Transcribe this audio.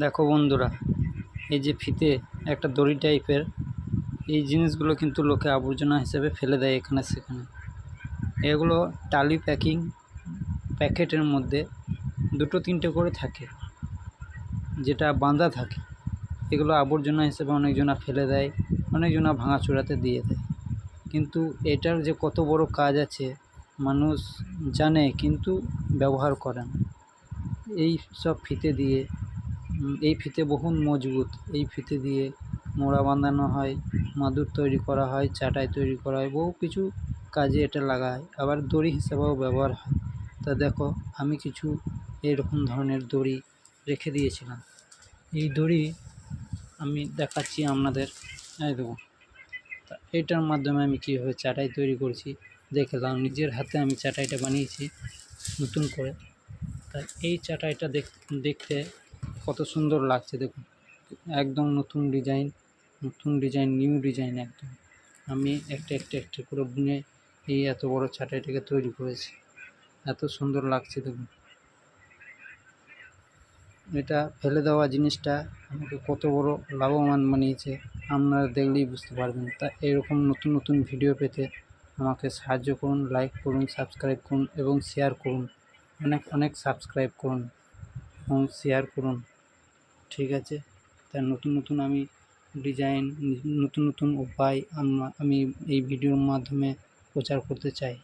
দেখো বন্ধুরা, এই যে ফিতে একটা দড়ি টাইপের, এই জিনিসগুলো কিন্তু লোকে আবর্জনা হিসেবে ফেলে দেয় এখানে সেখানে। এগুলো টালি প্যাকিং প্যাকেটের মধ্যে দুটো তিনটে করে থাকে, যেটা বাঁধা থাকে। এগুলো আবর্জনা হিসেবে অনেকজনা ফেলে দেয়, অনেকজনা ভাঙাচোরাতে দিয়ে দেয়। কিন্তু এটার যে কত বড় কাজ আছে, মানুষ জানে কিন্তু ব্যবহার করে না। এই সব ফিতে দিয়ে এই ফিতে বহু মজবুত। এই ফিতে দিয়ে মোড়া বাঁধানো হয়, মাদুর তৈরি করা হয়, চাটাই তৈরি করা হয়, বহু কিছু কাজে এটা লাগা হয় আবার দড়ি হিসেবেও ব্যবহার হয়। তা দেখো, আমি কিছু এরকম ধরনের দড়ি রেখে দিয়েছিলাম। এই দড়ি আমি দেখাচ্ছি আপনাদের। তা এটার মাধ্যমে আমি কীভাবে চাটাই তৈরি করছি দেখলাম। নিজের হাতে আমি চাটাইটা বানিয়েছি নতুন করে। তা এই চাটাইটা দেখ, দেখতে কত সুন্দর লাগছে দেখুন। একদম নতুন ডিজাইন নতুন ডিজাইন, নিউ ডিজাইন একদম। আমি একটা একটা একটা করে বুনে এই এত বড় চাটাইটাকে তৈরি করেছি। এত সুন্দর লাগছে দেখুন। এটা ফেলে দেওয়া জিনিসটা আমাকে কত বড় লাভবান বানিয়েছে। আপনারা দেখলেই বুঝতে পারবেন। তা এরকম নতুন নতুন ভিডিও পেতে আমাকে সাহায্য করুন লাইক করুন সাবস্ক্রাইব করুন এবং শেয়ার করুন। অনেক অনেক সাবস্ক্রাইব করুন এবং শেয়ার করুন। ঠিক আছে। তার নতুন নতুন আমি ডিজাইন নতুন নতুন উপায় আম- এই ভিডিওর মাধ্যমে প্রচার করতে চাই।